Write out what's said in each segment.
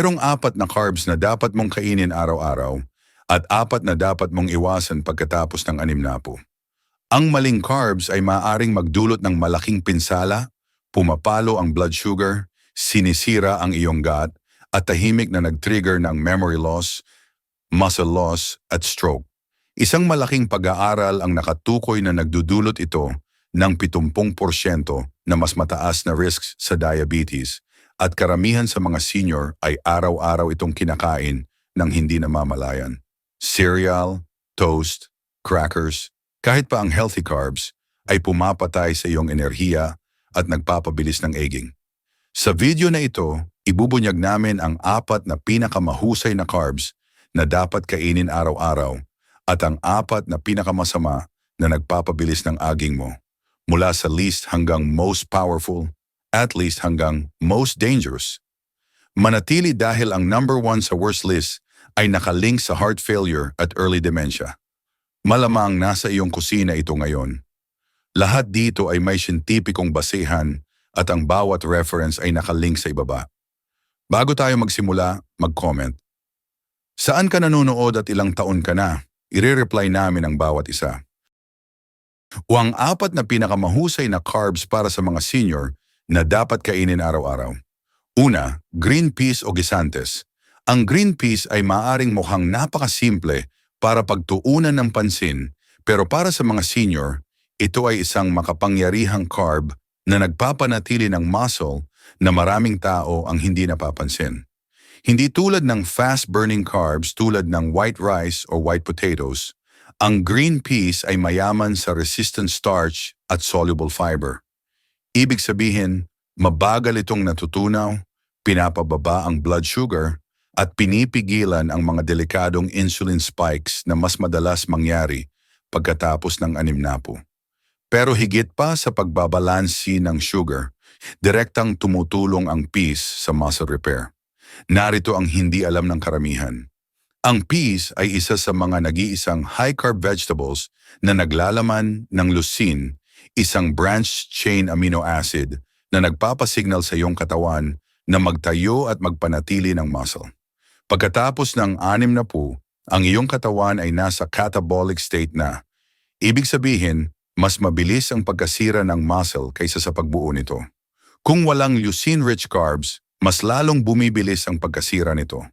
Mayroong apat na carbs na dapat mong kainin araw-araw at apat na dapat mong iwasan pagkatapos ng anim na po. Ang maling carbs ay maaaring magdulot ng malaking pinsala, pumapalo ang blood sugar, sinisira ang iyong gut, at tahimik na nag-trigger ng memory loss, muscle loss, at stroke. Isang malaking pag-aaral ang nakatukoy na nagdudulot ito ng 70% na mas mataas na risks sa diabetes at karamihan sa mga senior ay araw-araw itong kinakain ng hindi namamalayan. Cereal, toast, crackers, kahit pa ang healthy carbs ay pumapatay sa iyong enerhiya at nagpapabilis ng aging. Sa video na ito, ibubunyag namin ang apat na pinakamahusay na carbs na dapat kainin araw-araw at ang apat na pinakamasama na nagpapabilis ng aging mo mula sa least hanggang most powerful at least hanggang most dangerous. Manatili dahil ang number one sa worst list ay nakalink sa heart failure at early dementia. Malamang nasa iyong kusina ito ngayon. Lahat dito ay may siyentipikong basehan at ang bawat reference ay nakalink sa ibaba. Bago tayo magsimula, mag-comment. Saan ka nanonood at ilang taon ka na? Ire-reply namin ang bawat isa. O ang apat na pinakamahusay na carbs para sa mga senior na dapat kainin araw-araw. Una, green peas o gisantes. Ang green peas ay maaring mukhang napakasimple para pagtuunan ng pansin, pero para sa mga senior, ito ay isang makapangyarihang carb na nagpapanatili ng muscle na maraming tao ang hindi napapansin. Hindi tulad ng fast-burning carbs tulad ng white rice or white potatoes, ang green peas ay mayaman sa resistant starch at soluble fiber. Ibig sabihin, mabagal itong natutunaw, pinapababa ang blood sugar, at pinipigilan ang mga delikadong insulin spikes na mas madalas mangyari pagkatapos ng anim na po. Pero higit pa sa pagbabalansi ng sugar, direktang tumutulong ang peas sa muscle repair. Narito ang hindi alam ng karamihan. Ang peas ay isa sa mga nag-iisang high-carb vegetables na naglalaman ng leucine, isang branched-chain amino acid na nagpapasignal sa iyong katawan na magtayo at magpanatili ng muscle. Pagkatapos ng anim na po, ang iyong katawan ay nasa catabolic state na. Ibig sabihin, mas mabilis ang pagkasira ng muscle kaysa sa pagbuo nito. Kung walang leucine-rich carbs, mas lalong bumibilis ang pagkasira nito.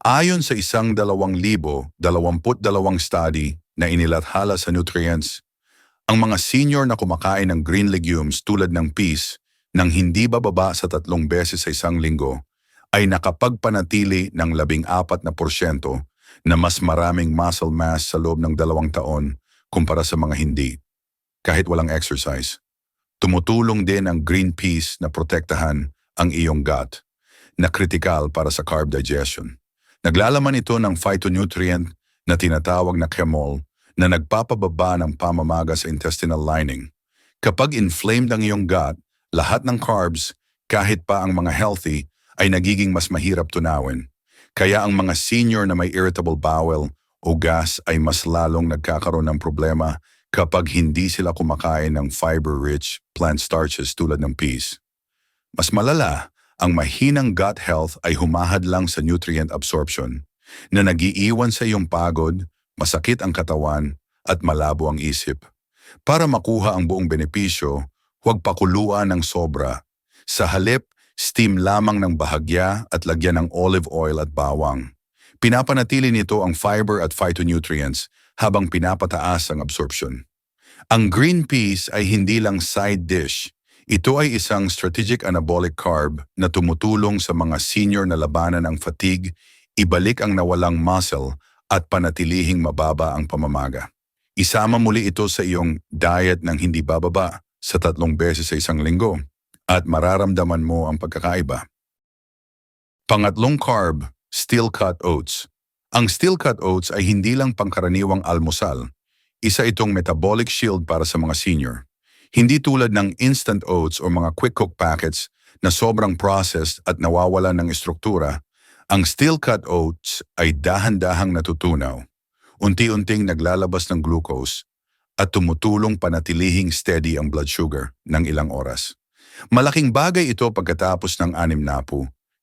Ayon sa isang dalawang libo, dalawamput dalawang study na inilathala sa nutrients, ang mga senior na kumakain ng green legumes tulad ng peas nang hindi bababa sa tatlong beses sa isang linggo ay nakapagpanatili ng labing apat na porsyento na mas maraming muscle mass sa loob ng dalawang taon kumpara sa mga hindi, kahit walang exercise. Tumutulong din ang green peas na protektahan ang iyong gut na kritikal para sa carb digestion. Naglalaman ito ng phytonutrient na tinatawag na chemol na nagpapababa ng pamamaga sa intestinal lining. Kapag inflamed ang iyong gut, lahat ng carbs, kahit pa ang mga healthy, ay nagiging mas mahirap tunawin. Kaya ang mga senior na may irritable bowel o gas ay mas lalong nagkakaroon ng problema kapag hindi sila kumakain ng fiber-rich plant starches tulad ng peas. Mas malala, ang mahinang gut health ay humahad lang sa nutrient absorption na nagiiwan sa iyong pagod, masakit ang katawan at malabo ang isip. Para makuha ang buong benepisyo, huwag pakuluan ng sobra. Sa halip, steam lamang ng bahagya at lagyan ng olive oil at bawang. Pinapanatili nito ang fiber at phytonutrients habang pinapataas ang absorption. Ang green peas ay hindi lang side dish. Ito ay isang strategic anabolic carb na tumutulong sa mga senior na labanan ang fatigue, ibalik ang nawalang muscle at panatilihing mababa ang pamamaga. Isama muli ito sa iyong diet ng hindi bababa sa tatlong beses sa isang linggo at mararamdaman mo ang pagkakaiba. Pangatlong carb, steel-cut oats. Ang steel-cut oats ay hindi lang pangkaraniwang almusal. Isa itong metabolic shield para sa mga senior. Hindi tulad ng instant oats o mga quick cook packets na sobrang processed at nawawala ng estruktura, ang steel-cut oats ay dahan-dahang natutunaw. Unti-unting naglalabas ng glucose at tumutulong panatilihing steady ang blood sugar ng ilang oras. Malaking bagay ito pagkatapos ng anim na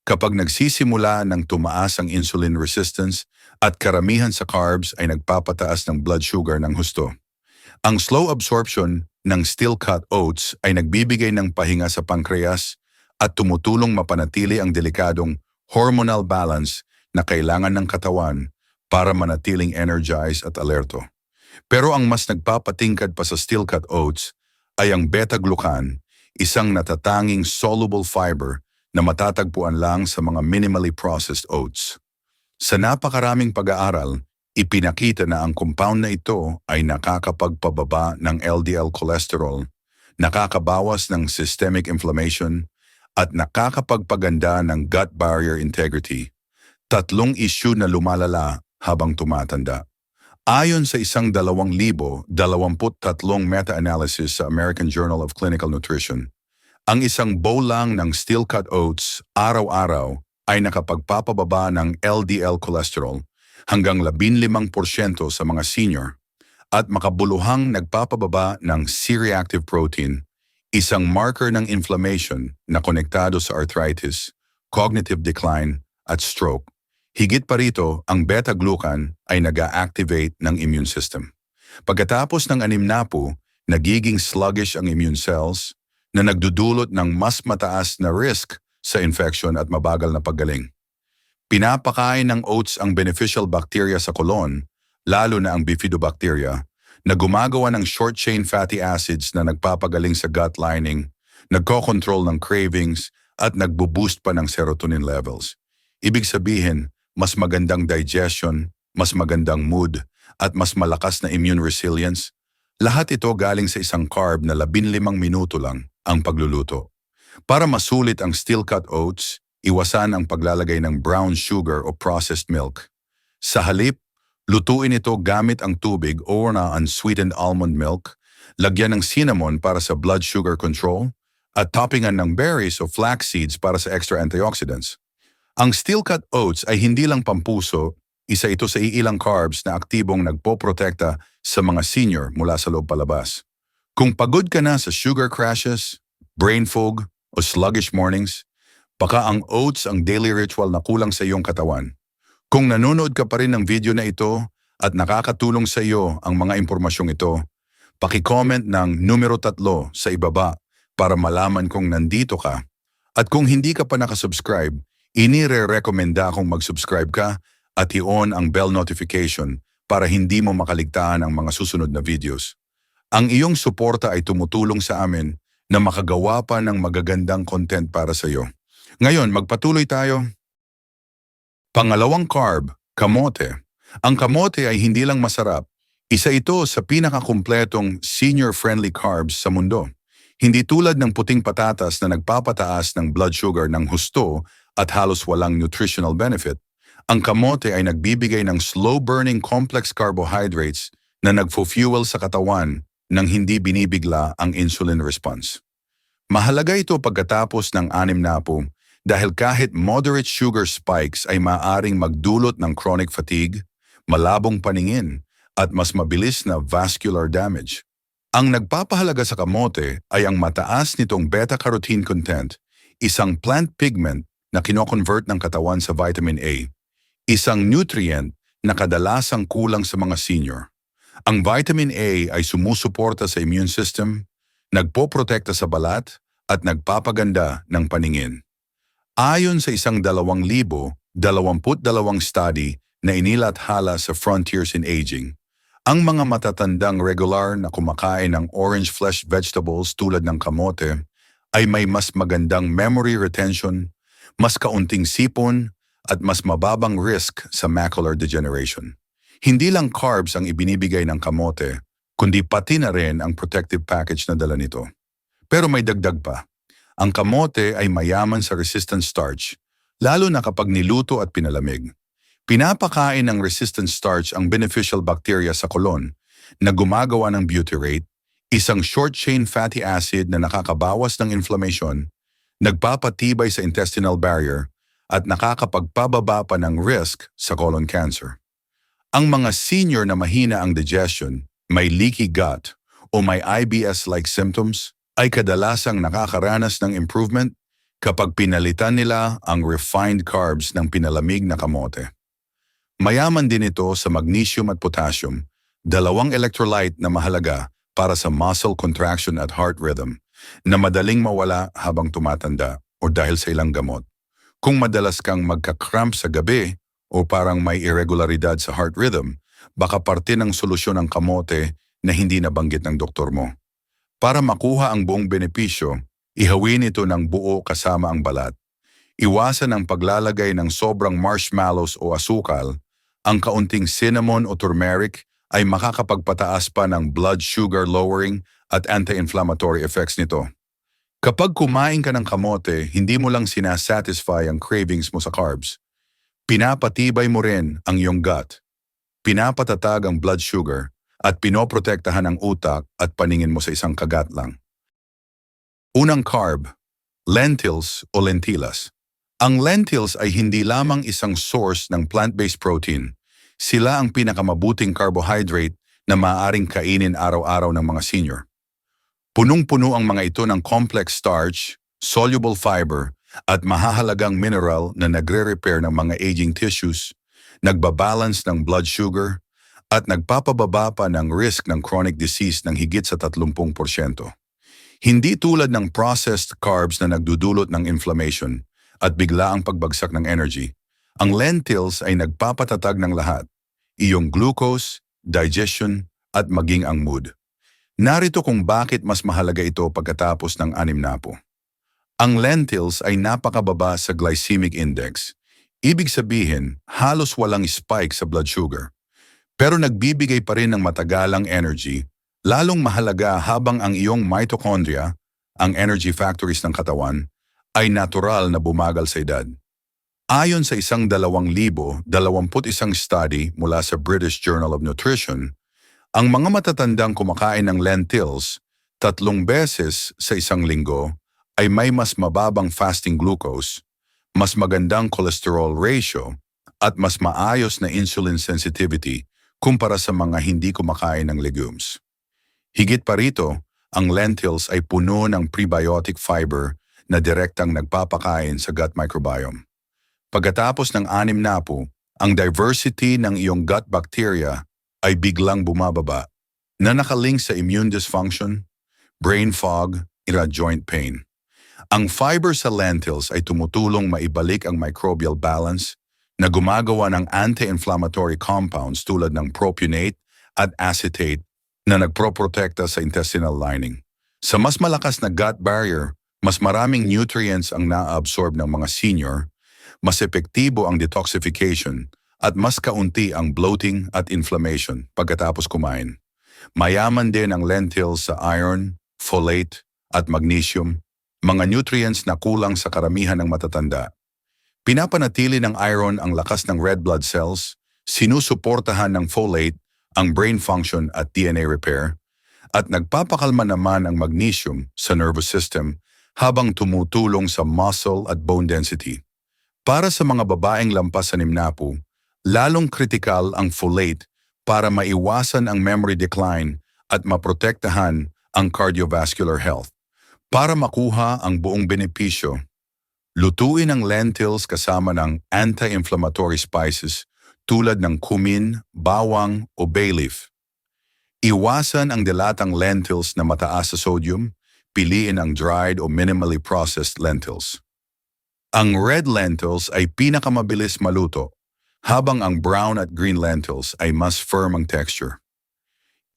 kapag nagsisimula ng tumaas ang insulin resistance at karamihan sa carbs ay nagpapataas ng blood sugar ng husto. Ang slow absorption ng steel-cut oats ay nagbibigay ng pahinga sa pancreas at tumutulong mapanatili ang delikadong hormonal balance na kailangan ng katawan para manatiling energized at alerto. Pero ang mas nagpapatingkad pa sa steel-cut oats ay ang beta-glucan, isang natatanging soluble fiber na matatagpuan lang sa mga minimally processed oats. Sa napakaraming pag-aaral, ipinakita na ang compound na ito ay nakakapagpababa ng LDL cholesterol, nakakabawas ng systemic inflammation, at nakakapagpaganda ng gut barrier integrity. Tatlong issue na lumalala habang tumatanda. Ayon sa isang 2,023 meta-analysis sa American Journal of Clinical Nutrition, ang isang bowl lang ng steel-cut oats araw-araw ay nakapagpapababa ng LDL cholesterol hanggang 15% sa mga senior at makabuluhang nagpapababa ng C-reactive protein, isang marker ng inflammation na konektado sa arthritis, cognitive decline at stroke. Higit pa rito, ang beta-glucan ay nag-activate ng immune system. Pagkatapos ng anim na po, nagiging sluggish ang immune cells na nagdudulot ng mas mataas na risk sa infection at mabagal na paggaling. Pinapakain ng oats ang beneficial bacteria sa colon, lalo na ang bifidobacteria, na gumagawa ng short-chain fatty acids na nagpapagaling sa gut lining, nagko-control ng cravings, at nagbo-boost pa ng serotonin levels. Ibig sabihin, mas magandang digestion, mas magandang mood, at mas malakas na immune resilience, lahat ito galing sa isang carb na 15 minuto lang ang pagluluto. Para masulit ang steel-cut oats, iwasan ang paglalagay ng brown sugar o processed milk. Sa halip, lutuin ito gamit ang tubig o na unsweetened almond milk, lagyan ng cinnamon para sa blood sugar control, at toppingan ng berries o flax seeds para sa extra antioxidants. Ang steel-cut oats ay hindi lang pampuso, isa ito sa iilang carbs na aktibong nagpoprotekta sa mga senior mula sa loob palabas. Kung pagod ka na sa sugar crashes, brain fog, o sluggish mornings, baka ang oats ang daily ritual na kulang sa iyong katawan. Kung nanonood ka pa rin ng video na ito at nakakatulong sa iyo ang mga impormasyong ito, paki-comment ng numero tatlo sa ibaba para malaman kung nandito ka. At kung hindi ka pa nakasubscribe, Inire-rekomenda akong mag-subscribe ka at i-on ang bell notification para hindi mo makaligtaan ang mga susunod na videos. Ang iyong suporta ay tumutulong sa amin na makagawa pa ng magagandang content para sa iyo. Ngayon, magpatuloy tayo. Pangalawang carb, kamote. Ang kamote ay hindi lang masarap, isa ito sa pinakakumpletong senior-friendly carbs sa mundo. Hindi tulad ng puting patatas na nagpapataas ng blood sugar ng husto at halos walang nutritional benefit, ang kamote ay nagbibigay ng slow-burning complex carbohydrates na nagfo-fuel sa katawan nang hindi binibigla ang insulin response. Mahalaga ito pagkatapos ng anim na po dahil kahit moderate sugar spikes ay maaring magdulot ng chronic fatigue, malabong paningin, at mas mabilis na vascular damage. Ang nagpapahalaga sa kamote ay ang mataas nitong beta-carotene content, isang plant pigment na kinoconvert ng katawan sa vitamin A, isang nutrient na kadalasang kulang sa mga senior. Ang vitamin A ay sumusuporta sa immune system, nagpoprotekta sa balat, at nagpapaganda ng paningin. Ayon sa isang 2,022 study na inilathala sa Frontiers in Aging, ang mga matatandang regular na kumakain ng orange flesh vegetables tulad ng kamote ay may mas magandang memory retention, mas kaunting sipon, at mas mababang risk sa macular degeneration. Hindi lang carbs ang ibinibigay ng kamote, kundi pati na rin ang protective package na dala nito. Pero may dagdag pa. Ang kamote ay mayaman sa resistant starch, lalo na kapag niluto at pinalamig. Pinapakain ng resistant starch ang beneficial bacteria sa kolon na gumagawa ng butyrate, isang short-chain fatty acid na nakakabawas ng inflammation nagpapatibay sa intestinal barrier at nakakapagpababa pa ng risk sa colon cancer. Ang mga senior na mahina ang digestion, may leaky gut o may IBS-like symptoms ay kadalasang nakakaranas ng improvement kapag pinalitan nila ang refined carbs ng pinalamig na kamote. Mayaman din ito sa magnesium at potassium, dalawang electrolyte na mahalaga para sa muscle contraction at heart rhythm na madaling mawala habang tumatanda o dahil sa ilang gamot. Kung madalas kang magka-cramp sa gabi o parang may irregularidad sa heart rhythm, baka parte ng solusyon ng kamote na hindi nabanggit ng doktor mo. Para makuha ang buong benepisyo, ihawin ito ng buo kasama ang balat. Iwasan ang paglalagay ng sobrang marshmallows o asukal. Ang kaunting cinnamon o turmeric ay makakapagpataas pa ng blood sugar lowering at anti-inflammatory effects nito. Kapag kumain ka ng kamote, hindi mo lang sinasatisfy ang cravings mo sa carbs. Pinapatibay mo rin ang iyong gut. Pinapatatag ang blood sugar at pinoprotektahan ang utak at paningin mo sa isang kagat lang. Unang carb, lentils o lentillas. Ang lentils ay hindi lamang isang source ng plant-based protein. Sila ang pinakamabuting carbohydrate na maaaring kainin araw-araw ng mga senior. Punong-puno ang mga ito ng complex starch, soluble fiber, at mahahalagang mineral na nagre-repair ng mga aging tissues, nagbabalance ng blood sugar, at nagpapababa pa ng risk ng chronic disease ng higit sa 30%. Hindi tulad ng processed carbs na nagdudulot ng inflammation at bigla ang pagbagsak ng energy. Ang lentils ay nagpapatatag ng lahat, iyong glucose, digestion, at maging ang mood. Narito kung bakit mas mahalaga ito pagkatapos ng anim na po. Ang lentils ay napakababa sa glycemic index. Ibig sabihin, halos walang spike sa blood sugar. Pero nagbibigay pa rin ng matagalang energy, lalong mahalaga habang ang iyong mitochondria, ang energy factories ng katawan, ay natural na bumagal sa edad. Ayon sa isang 2,021 study mula sa British Journal of Nutrition, ang mga matatandang kumakain ng lentils tatlong beses sa isang linggo ay may mas mababang fasting glucose, mas magandang cholesterol ratio, at mas maayos na insulin sensitivity kumpara sa mga hindi kumakain ng legumes. Higit pa rito, ang lentils ay puno ng prebiotic fiber na direktang nagpapakain sa gut microbiome. Pagkatapos ng anim na po, ang diversity ng iyong gut bacteria ay biglang bumababa na nakalink sa immune dysfunction, brain fog, ira joint pain. Ang fiber sa lentils ay tumutulong maibalik ang microbial balance na gumagawa ng anti-inflammatory compounds tulad ng propionate at acetate na nagproprotekta sa intestinal lining. Sa mas malakas na gut barrier, mas maraming nutrients ang na-absorb ng mga senior, mas epektibo ang detoxification, at mas kaunti ang bloating at inflammation pagkatapos kumain. Mayaman din ang lentils sa iron, folate, at magnesium mga nutrients na kulang sa karamihan ng matatanda. Pinapanatili ng iron ang lakas ng red blood cells, sinusuportahan ng folate ang brain function at DNA repair, at nagpapakalma naman ang magnesium sa nervous system habang tumutulong sa muscle at bone density. Para sa mga babaeng lampas sa nimnapu, lalong kritikal ang folate para maiwasan ang memory decline at maprotektahan ang cardiovascular health. Para makuha ang buong benepisyo, lutuin ang lentils kasama ng anti-inflammatory spices tulad ng cumin, bawang o bay leaf. Iwasan ang dilatang lentils na mataas sa sodium, piliin ang dried o minimally processed lentils. Ang red lentils ay pinakamabilis maluto, habang ang brown at green lentils ay mas firm ang texture.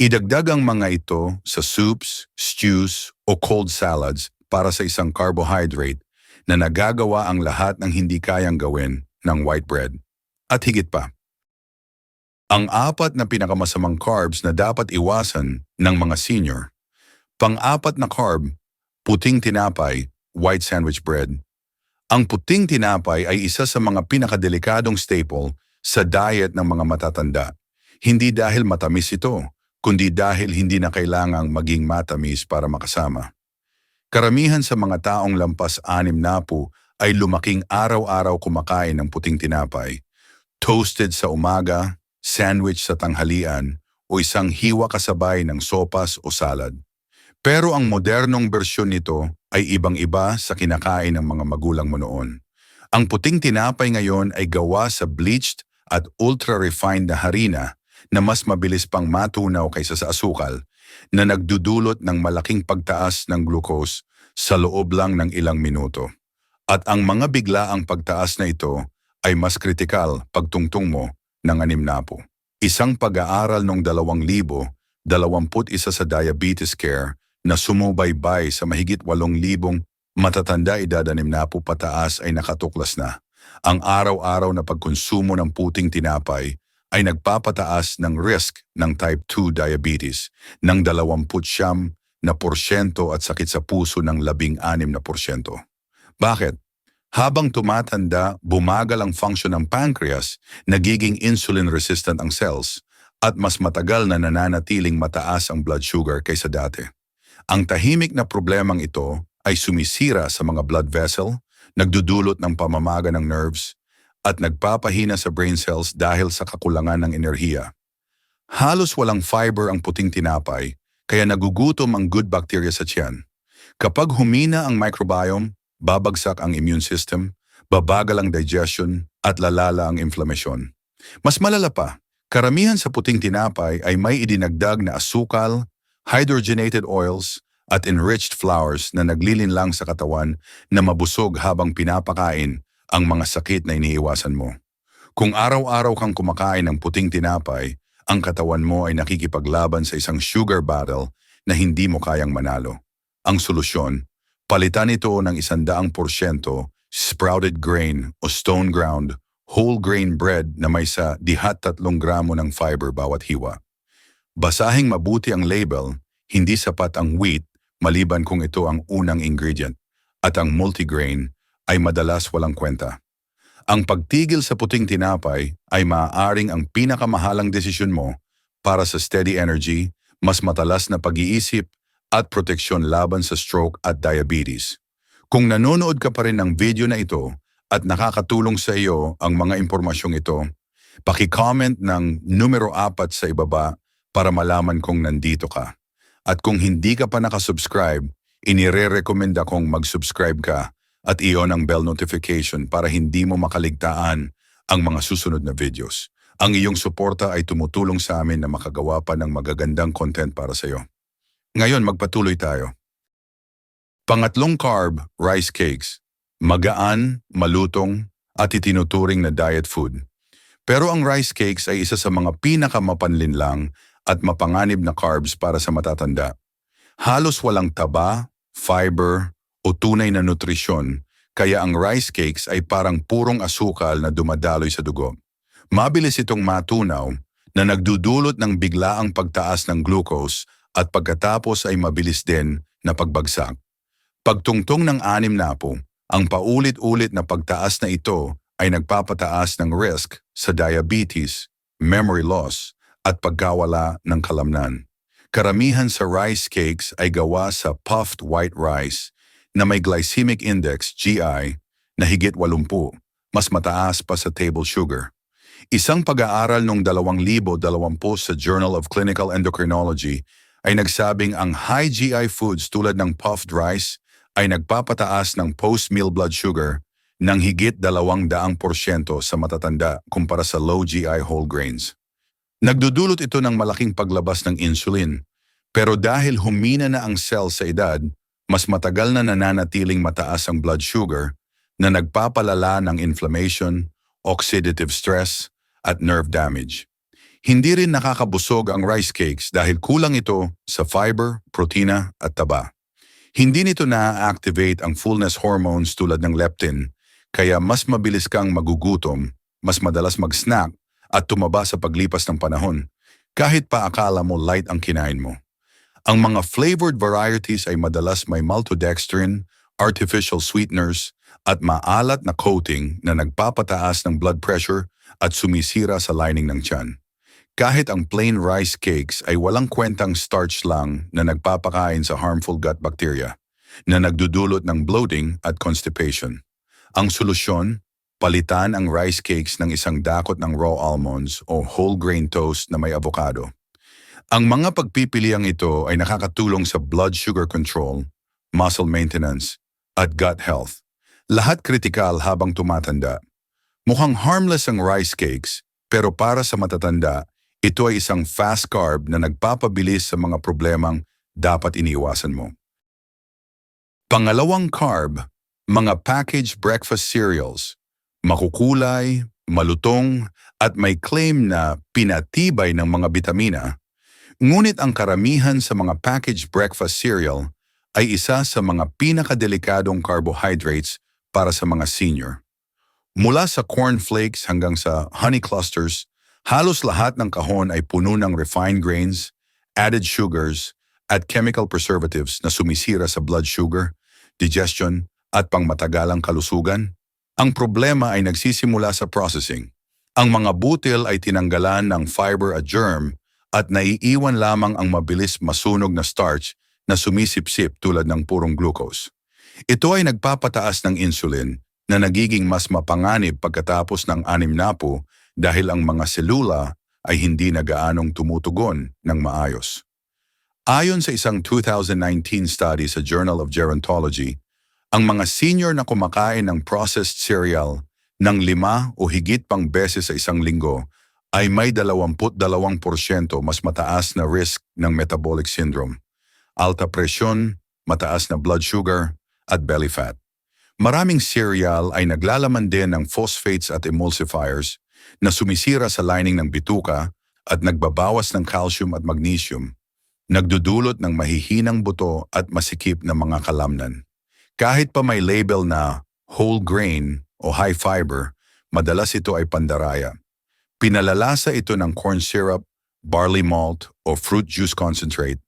Idagdag ang mga ito sa soups, stews o cold salads para sa isang carbohydrate na nagagawa ang lahat ng hindi kayang gawin ng white bread. At higit pa, ang apat na pinakamasamang carbs na dapat iwasan ng mga senior. Pang-apat na carb, puting tinapay, white sandwich bread. Ang puting tinapay ay isa sa mga pinakadelikadong staple sa diet ng mga matatanda. Hindi dahil matamis ito, kundi dahil hindi na kailangang maging matamis para makasama. Karamihan sa mga taong lampas anim na po ay lumaking araw-araw kumakain ng puting tinapay, toasted sa umaga, sandwich sa tanghalian, o isang hiwa kasabay ng sopas o salad. Pero ang modernong bersyon nito ay ibang-iba sa kinakain ng mga magulang mo noon. Ang puting tinapay ngayon ay gawa sa bleached at ultra-refined na harina na mas mabilis pang matunaw kaysa sa asukal na nagdudulot ng malaking pagtaas ng glucose sa loob lang ng ilang minuto. At ang mga biglaang pagtaas na ito ay mas kritikal pagtungtong mo ng anim na po. Isang pag-aaral noong 2000, 21 sa diabetes care na sumubaybay sa mahigit 8,000 matatanda edad anim na po pataas ay nakatuklas na. Ang araw-araw na pagkonsumo ng puting tinapay ay nagpapataas ng risk ng type 2 diabetes ng 20 na porsyento at sakit sa puso ng 16 na porsyento. Bakit? Habang tumatanda, bumagal ang function ng pancreas, nagiging insulin-resistant ang cells, at mas matagal na nananatiling mataas ang blood sugar kaysa dati. Ang tahimik na problemang ito ay sumisira sa mga blood vessel, nagdudulot ng pamamaga ng nerves, at nagpapahina sa brain cells dahil sa kakulangan ng enerhiya. Halos walang fiber ang puting tinapay, kaya nagugutom ang good bacteria sa tiyan. Kapag humina ang microbiome, babagsak ang immune system, babagal ang digestion, at lalala ang inflammation. Mas malala pa, karamihan sa puting tinapay ay may idinagdag na asukal, hydrogenated oils, at enriched flours na naglilinlang sa katawan na mabusog habang pinapakain ang mga sakit na iniiwasan mo. Kung araw-araw kang kumakain ng puting tinapay, ang katawan mo ay nakikipaglaban sa isang sugar battle na hindi mo kayang manalo. Ang solusyon, palitan ito ng isandaang porsyento sprouted grain o stone ground whole grain bread na may sa dihat tatlong gramo ng fiber bawat hiwa. Basahing mabuti ang label, hindi sapat ang wheat maliban kung ito ang unang ingredient at ang multigrain ay madalas walang kwenta. Ang pagtigil sa puting tinapay ay maaaring ang pinakamahalang desisyon mo para sa steady energy, mas matalas na pag-iisip at proteksyon laban sa stroke at diabetes. Kung nanonood ka pa rin ng video na ito at nakakatulong sa iyo ang mga impormasyong ito, paki-comment ng numero 4 sa ibaba para malaman kung nandito ka. At kung hindi ka pa nakasubscribe, inire-recommenda kong mag-subscribe ka at iyon ang bell notification para hindi mo makaligtaan ang mga susunod na videos. Ang iyong suporta ay tumutulong sa amin na makagawa pa ng magagandang content para sa iyo. Ngayon, magpatuloy tayo. Pangatlong carb, rice cakes. Magaan, malutong, at itinuturing na diet food. Pero ang rice cakes ay isa sa mga pinakamapanlinlang at mapanganib na carbs para sa matatanda. Halos walang taba, fiber, o tunay na nutrisyon, kaya ang rice cakes ay parang purong asukal na dumadaloy sa dugo. Mabilis itong matunaw na nagdudulot ng biglaang pagtaas ng glucose at pagkatapos ay mabilis din na pagbagsak. Pagtungtong ng anim na po, ang paulit-ulit na pagtaas na ito ay nagpapataas ng risk sa diabetes, memory loss, at pagkawala ng kalamnan. Karamihan sa rice cakes ay gawa sa puffed white rice na may glycemic index GI na higit 80, mas mataas pa sa table sugar. Isang pag-aaral noong 2020 sa Journal of Clinical Endocrinology ay nagsabing ang high GI foods tulad ng puffed rice ay nagpapataas ng post-meal blood sugar ng higit 200% sa matatanda kumpara sa low GI whole grains. Nagdudulot ito ng malaking paglabas ng insulin, pero dahil humina na ang cell sa edad, mas matagal na nananatiling mataas ang blood sugar na nagpapalala ng inflammation, oxidative stress, at nerve damage. Hindi rin nakakabusog ang rice cakes dahil kulang ito sa fiber, protina at taba. Hindi nito na-activate ang fullness hormones tulad ng leptin, kaya mas mabilis kang magugutom, mas madalas mag-snack at tumaba sa paglipas ng panahon, kahit pa akala mo light ang kinain mo. Ang mga flavored varieties ay madalas may maltodextrin, artificial sweeteners, at maalat na coating na nagpapataas ng blood pressure at sumisira sa lining ng tiyan. Kahit ang plain rice cakes ay walang kwentang starch lang na nagpapakain sa harmful gut bacteria na nagdudulot ng bloating at constipation. Ang solusyon, palitan ang rice cakes ng isang dakot ng raw almonds o whole grain toast na may avocado. Ang mga pagpipiliang ito ay nakakatulong sa blood sugar control, muscle maintenance, at gut health. Lahat kritikal habang tumatanda. Mukhang harmless ang rice cakes, pero para sa matatanda, ito ay isang fast carb na nagpapabilis sa mga problemang dapat iniiwasan mo. Pangalawang carb, mga packaged breakfast cereals. Makukulay, malutong, at may claim na pinatibay ng mga bitamina. Ngunit ang karamihan sa mga packaged breakfast cereal ay isa sa mga pinakadelikadong carbohydrates para sa mga senior. Mula sa cornflakes hanggang sa honey clusters, halos lahat ng kahon ay puno ng refined grains, added sugars, at chemical preservatives na sumisira sa blood sugar, digestion, at pangmatagalang kalusugan. Ang problema ay nagsisimula sa processing. Ang mga butil ay tinanggalan ng fiber at germ at naiiwan lamang ang mabilis masunog na starch na sumisipsip tulad ng purong glucose. Ito ay nagpapataas ng insulin na nagiging mas mapanganib pagkatapos ng anim na po dahil ang mga selula ay hindi na gaanong tumutugon ng maayos. Ayon sa isang 2019 study sa Journal of Gerontology, ang mga senior na kumakain ng processed cereal ng lima o higit pang beses sa isang linggo ay may 22% mas mataas na risk ng metabolic syndrome, alta presyon, mataas na blood sugar, at belly fat. Maraming cereal ay naglalaman din ng phosphates at emulsifiers na sumisira sa lining ng bituka at nagbabawas ng calcium at magnesium, nagdudulot ng mahihinang buto at masikip na mga kalamnan. Kahit pa may label na whole grain o high fiber, madalas ito ay pandaraya. Pinalalasa ito ng corn syrup, barley malt o fruit juice concentrate.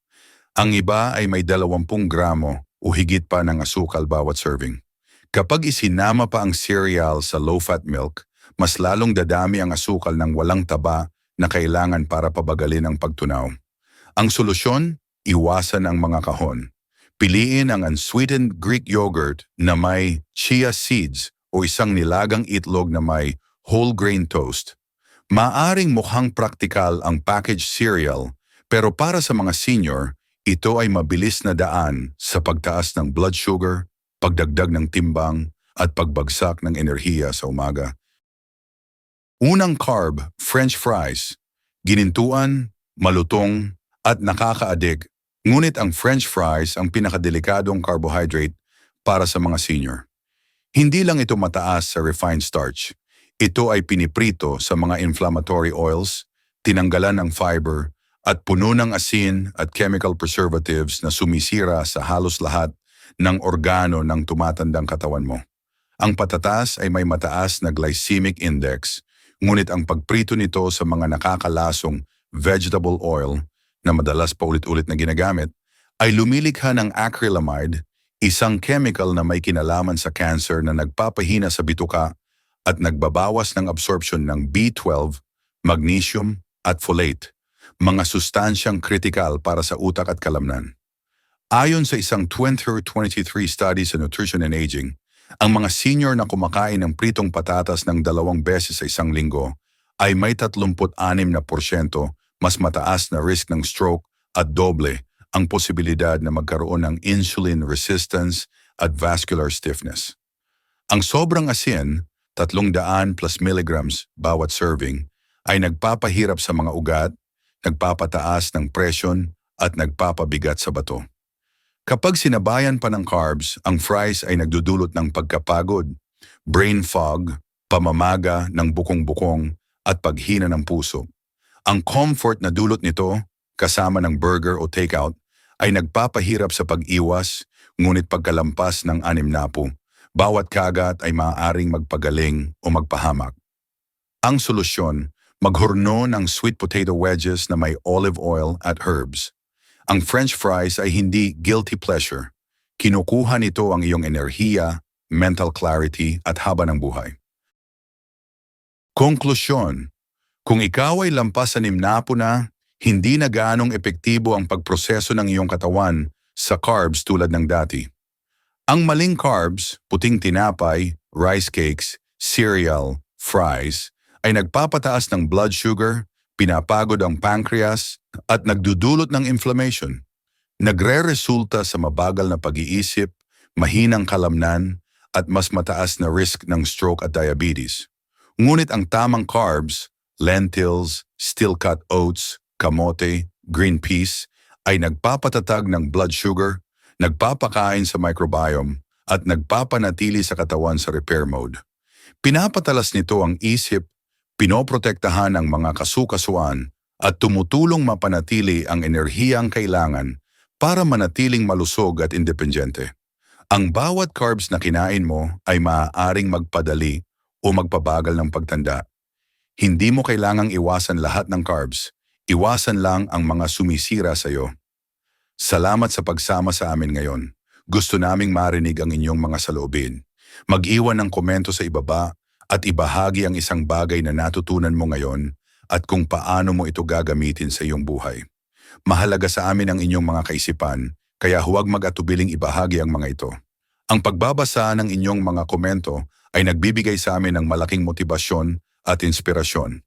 Ang iba ay may 20 gramo o higit pa ng asukal bawat serving. Kapag isinama pa ang cereal sa low-fat milk, mas lalong dadami ang asukal ng walang taba na kailangan para pabagalin ang pagtunaw. Ang solusyon, iwasan ang mga kahon. Piliin ang unsweetened Greek yogurt na may chia seeds o isang nilagang itlog na may whole grain toast. Maaring mukhang praktikal ang packaged cereal, pero para sa mga senior, ito ay mabilis na daan sa pagtaas ng blood sugar, pagdagdag ng timbang, at pagbagsak ng enerhiya sa umaga. Unang carb, french fries, ginintuan, malutong, at nakakaadik, ngunit ang french fries ang pinakadelikadong carbohydrate para sa mga senior. Hindi lang ito mataas sa refined starch. Ito ay piniprito sa mga inflammatory oils, tinanggalan ng fiber, at puno ng asin at chemical preservatives na sumisira sa halos lahat ng organo ng tumatandang katawan mo. Ang patatas ay may mataas na glycemic index, ngunit ang pagprito nito sa mga nakakalasong vegetable oil na madalas paulit-ulit na ginagamit ay lumilikha ng acrylamide, isang chemical na may kinalaman sa cancer na nagpapahina sa bituka at nagbabawas ng absorption ng B12, magnesium at folate, mga sustansyang kritikal para sa utak at kalamnan. Ayon sa isang 2023 study sa Nutrition and Aging, ang mga senior na kumakain ng pritong patatas ng dalawang beses sa isang linggo ay may 36 na porsyento mas mataas na risk ng stroke at doble ang posibilidad na magkaroon ng insulin resistance at vascular stiffness. Ang sobrang asin, 300 plus milligrams bawat serving, ay nagpapahirap sa mga ugat, nagpapataas ng presyon at nagpapabigat sa bato. Kapag sinabayan pa ng carbs, ang fries ay nagdudulot ng pagkapagod, brain fog, pamamaga ng bukong-bukong at paghina ng puso. Ang comfort na dulot nito, kasama ng burger o takeout, ay nagpapahirap sa pag-iwas, ngunit pagkalampas ng anim na po, bawat kagat ay maaaring magpagaling o magpahamak. Ang solusyon, maghurno ng sweet potato wedges na may olive oil at herbs. Ang french fries ay hindi guilty pleasure. Kinukuha nito ang iyong enerhiya, mental clarity at haba ng buhay. Konklusyon, kung ikaw ay lampas sa nimnapo na, hindi na gaanong epektibo ang pagproseso ng iyong katawan sa carbs tulad ng dati. Ang maling carbs, puting tinapay, rice cakes, cereal, fries, ay nagpapataas ng blood sugar, pinapagod ang pancreas, at nagdudulot ng inflammation. Nagre-resulta sa mabagal na pag-iisip, mahinang kalamnan, at mas mataas na risk ng stroke at diabetes. Ngunit ang tamang carbs, lentils, steel-cut oats, kamote, green peas, ay nagpapatatag ng blood sugar, nagpapakain sa microbiome, at nagpapanatili sa katawan sa repair mode. Pinapatalas nito ang isip, pinoprotektahan ang mga kasukasuan, at tumutulong mapanatili ang enerhiyang kailangan para manatiling malusog at independyente. Ang bawat carbs na kinain mo ay maaaring magpadali o magpabagal ng pagtanda. Hindi mo kailangang iwasan lahat ng carbs. Iwasan lang ang mga sumisira sa iyo. Salamat sa pagsama sa amin ngayon. Gusto naming marinig ang inyong mga saloobin. Mag-iwan ng komento sa ibaba at ibahagi ang isang bagay na natutunan mo ngayon at kung paano mo ito gagamitin sa iyong buhay. Mahalaga sa amin ang inyong mga kaisipan, kaya huwag mag-atubiling ibahagi ang mga ito. Ang pagbabasa ng inyong mga komento ay nagbibigay sa amin ng malaking motibasyon at inspirasyon.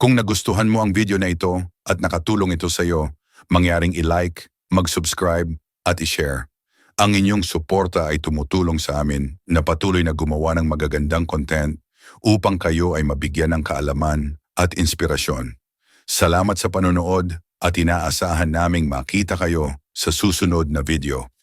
Kung nagustuhan mo ang video na ito at nakatulong ito sa iyo, mangyaring i-like, mag-subscribe at i-share. Ang inyong suporta ay tumutulong sa amin na patuloy na gumawa ng magagandang content upang kayo ay mabigyan ng kaalaman at inspirasyon. Salamat sa panonood at inaasahan naming makita kayo sa susunod na video.